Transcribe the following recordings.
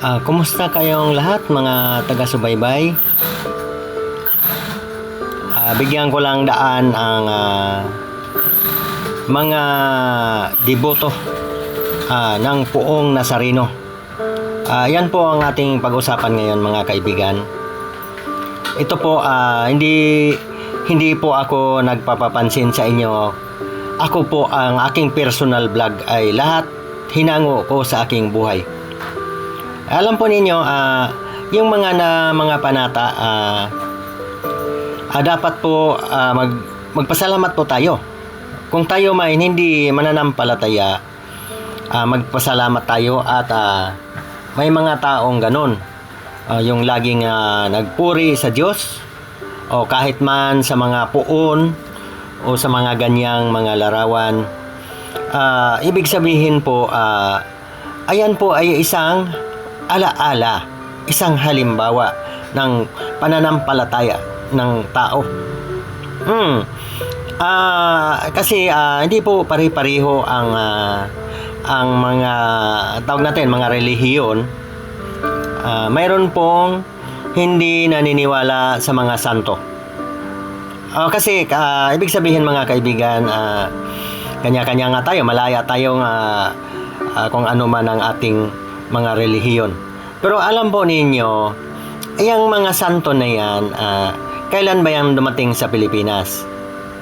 Ah, kumusta kayong lahat mga taga-subaybay? Ah, bigyan ko lang daan ang ah, mga deboto ah, ng puong Nazareno. Ah, yan po ang ating pag-usapan ngayon mga kaibigan. Ito po ah, hindi hindi po ako nagpapapansin sa inyo. Ako po ang aking personal vlog ay lahat hinango ko sa aking buhay. Alam po ninyo, ah, yung mga na mga panata, ah, ah, dapat po ah, mag, magpasalamat po tayo. Kung tayo may hindi mananampalataya, ah, magpasalamat tayo at ah, may mga taong ganun. Ah, yung laging ah, nagpuri sa Diyos o kahit man sa mga puon o sa mga ganyang mga larawan. Ah, ibig sabihin po, ah, ayan po ay isang alaala, isang halimbawa ng pananampalataya ng tao. Hmm. Ah, kasi ah, hindi po pare-pareho ang ah, ang mga tawag natin mga relihiyon. Ah, mayroon pong hindi naniniwala sa mga santo. Ah, kasi ah, ibig sabihin mga kaibigan, ah, kanya-kanya nga tayo, malaya tayong ah, ah, kung ano man ang ating mga relihiyon. Pero alam po ninyo, yung mga santo na yan, ah, kailan ba yan dumating sa Pilipinas?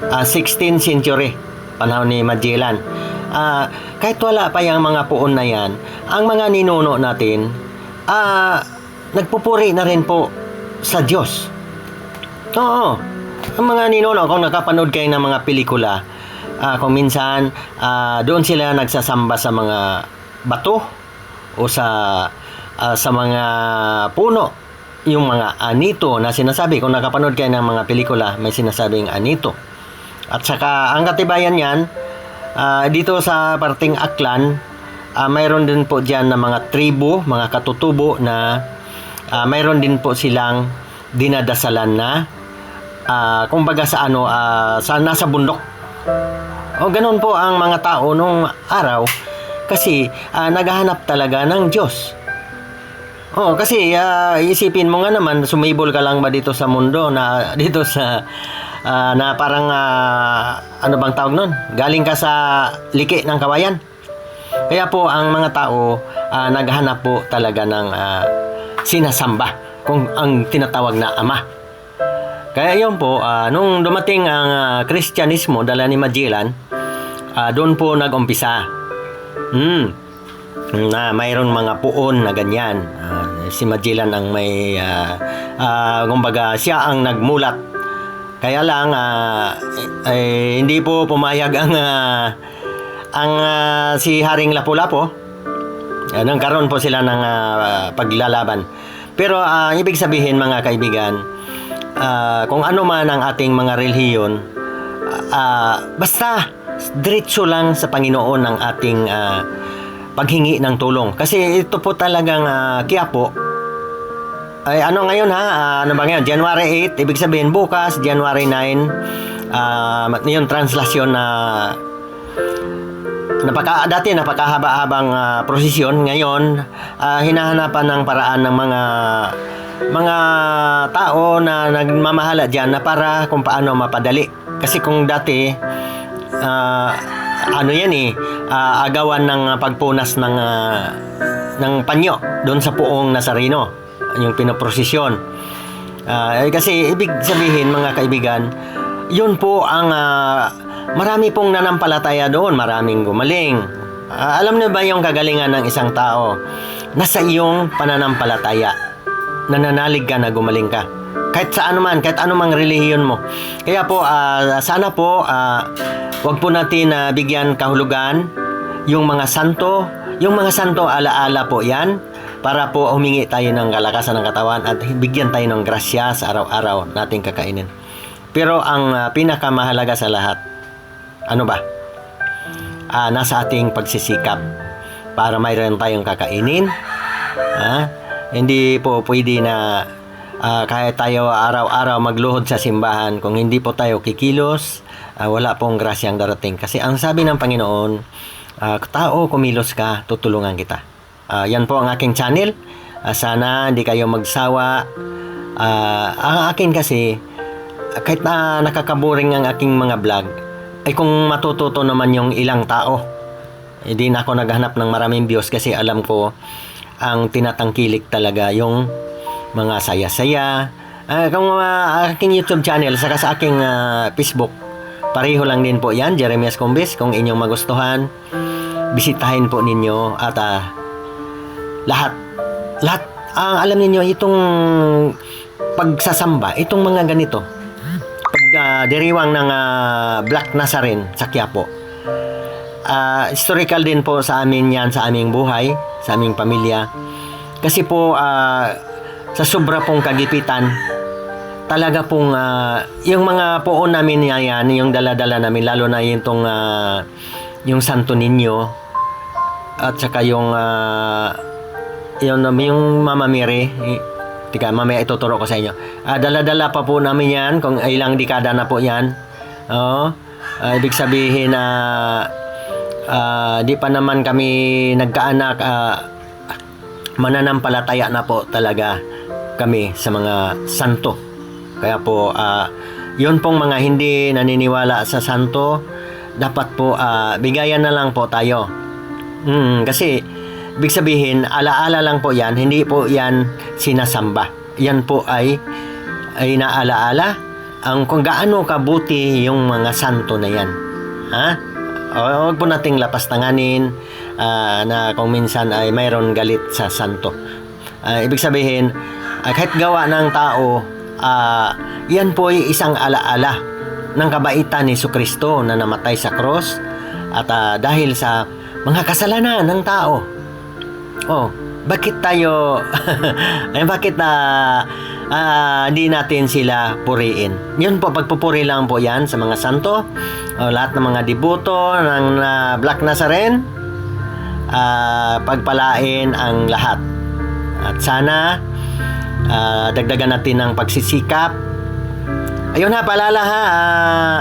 Ah, 16th century, panahon ni Magellan. Ah, kahit wala pa yung mga puon na yan, ang mga ninuno natin, ah, nagpupuri na rin po sa Diyos. Oo. Ang mga ninuno, kung nakapanood kayo ng mga pelikula, ah, kung minsan, ah, doon sila nagsasamba sa mga bato o sa ah, sa mga puno. Yung mga anito na sinasabi, kung nakapanood kayo ng mga pelikula, may sinasabing anito. At saka, ang katibayan yan, ah, dito sa parting Aklan, ah, mayroon din po dyan na mga tribo, mga katutubo na ah, mayroon din po silang dinadasalan na ah, kumbaga sa ano, ah, sa nasa bundok. O ganun po ang mga tao nung araw kasi ah, naghahanap talaga ng Diyos. Oh, kasi ah, isipin mo nga naman sumibol ka lang ba dito sa mundo na dito sa ah, na parang ah, ano bang tawag nun? Galing ka sa liki ng kawayan. Kaya po ang mga tao ah, naghahanap po talaga ng ah, sinasamba kung ang tinatawag na ama. Kaya yun po, ah, nung dumating ang Kristyanismo dala ni Magellan, ah, doon po nag-umpisa. Hmm. Na mayroon mga puon na ganyan. Ah, si Magellan ang may, ah, ah, kumbaga, siya ang nagmulat. Kaya lang, ah, eh, hindi po pumayag ang, ah, ang ah, si Haring Lapu-Lapu. Uh, nagkaroon po sila ng ah, paglalaban. Pero ah, ibig sabihin mga kaibigan, ah, kung ano man ang ating mga relihiyon, ah, basta diretso lang sa Panginoon ang ating ah, paghingi ng tulong. Kasi ito po talagang uh, kiyapo. Ay, ano ngayon ha? Ah, ano ba ngayon? January 8, ibig sabihin bukas, January 9, ah, yung translasyon na napaka dati napakahaba-habang ah, prosesyon ngayon ah, hinahanapan ng paraan ng mga mga tao na nagmamahala diyan na para kung paano mapadali kasi kung dati ah, ano yan eh ah, agawan ng pagpunas ng ah, ng panyo doon sa puong Nazareno yung pinoprosesyon Ah, eh, kasi ibig sabihin mga kaibigan yun po ang ah, marami pong nanampalataya doon, maraming gumaling. Ah, alam niyo ba yung kagalingan ng isang tao? Nasa iyong pananampalataya. Nananalig ka na gumaling ka. Kahit sa ano man, kahit anumang relihiyon mo. Kaya po, ah, sana po, ah, wag po natin na bigyan kahulugan yung mga santo. Yung mga santo, alaala po yan para po humingi tayo ng kalakasan ng katawan at bigyan tayo ng grasya sa araw-araw nating kakainin. Pero ang ah, pinakamahalaga sa lahat, ano ba? Ah, nasa ating pagsisikap para mayroon tayong kakainin. Ha? Hindi po pwede na ah, kahit tayo araw-araw magluhod sa simbahan kung hindi po tayo kikilos, ah, wala pong grasyang darating. Kasi ang sabi ng Panginoon, ah, tao kumilos ka, tutulungan kita. Ah, yan po ang aking channel. Ah, sana hindi kayo magsawa. Ah, ang akin kasi, kahit na nakakaboring ang aking mga vlog, ay kung matututo naman yung ilang tao, hindi na ako naghanap ng maraming views kasi alam ko ang tinatangkilik talaga yung mga saya-saya. Ah, kung ah, aking YouTube channel, saka sa aking ah, Facebook, pareho lang din po yan, Jeremias Cumbis. Kung inyong magustuhan, bisitahin po ninyo at ah, lahat, lahat, ang alam niyo itong pagsasamba, itong mga ganito, pag ah, diriwang ng ah, Black Nazarene sa Quiapo, ah, historical din po sa amin yan sa aming buhay, sa aming pamilya. Kasi po, ah, sa sobra pong kagipitan, talaga pong ah, yung mga poon namin na yan, yung dala-dala namin, lalo na yung tong, ah, yung Santo Niño, at saka yung, ah, yung, yung Mama Mary, Tika, mamaya ituturo ko sa inyo. Ah, dala-dala pa po namin yan, kung ilang dekada na po yan. Oo. Ah, ibig sabihin na ah, di pa naman kami nagkaanak, ah, mananampalataya na po talaga kami sa mga santo. Kaya po, ah, yun pong mga hindi naniniwala sa santo, dapat po ah, bigayan na lang po tayo. Mm, kasi ibig sabihin, alaala lang po yan, hindi po yan sinasamba. Yan po ay ay naalaala ang kung gaano kabuti yung mga santo na yan. Ha? Huwag po nating lapastanganin ah, na kung minsan ay mayroon galit sa santo. Ah, ibig sabihin, ah, kahit gawa ng tao, ah, yan po ay isang alaala ng kabaitan ni Kristo na namatay sa cross at ah, dahil sa mga kasalanan ng tao. Oh, bakit tayo ay bakit na hindi natin sila puriin? Yun po pagpupuri lang po 'yan sa mga santo, o lahat ng mga debuto ng ah, Black Nazarene. ah, pagpalain ang lahat. At sana ah, dagdagan natin ng pagsisikap. Ayun ha, paalala ha. ah,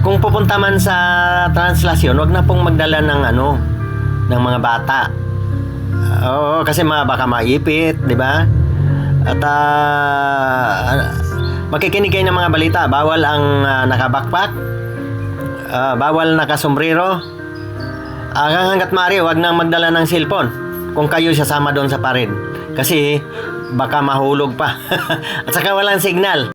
kung pupunta man sa translasyon, wag na pong magdala ng ano, ng mga bata. Oo, kasi mga baka maipit, di ba? At ah, makikinig kayo ng mga balita. Bawal ang ah, nakabakpak. Ah, bawal nakasombrero. Uh, hanggat maaari, wag nang magdala ng cellphone. Kung kayo sasama doon sa pared. Kasi baka mahulog pa. At saka walang signal.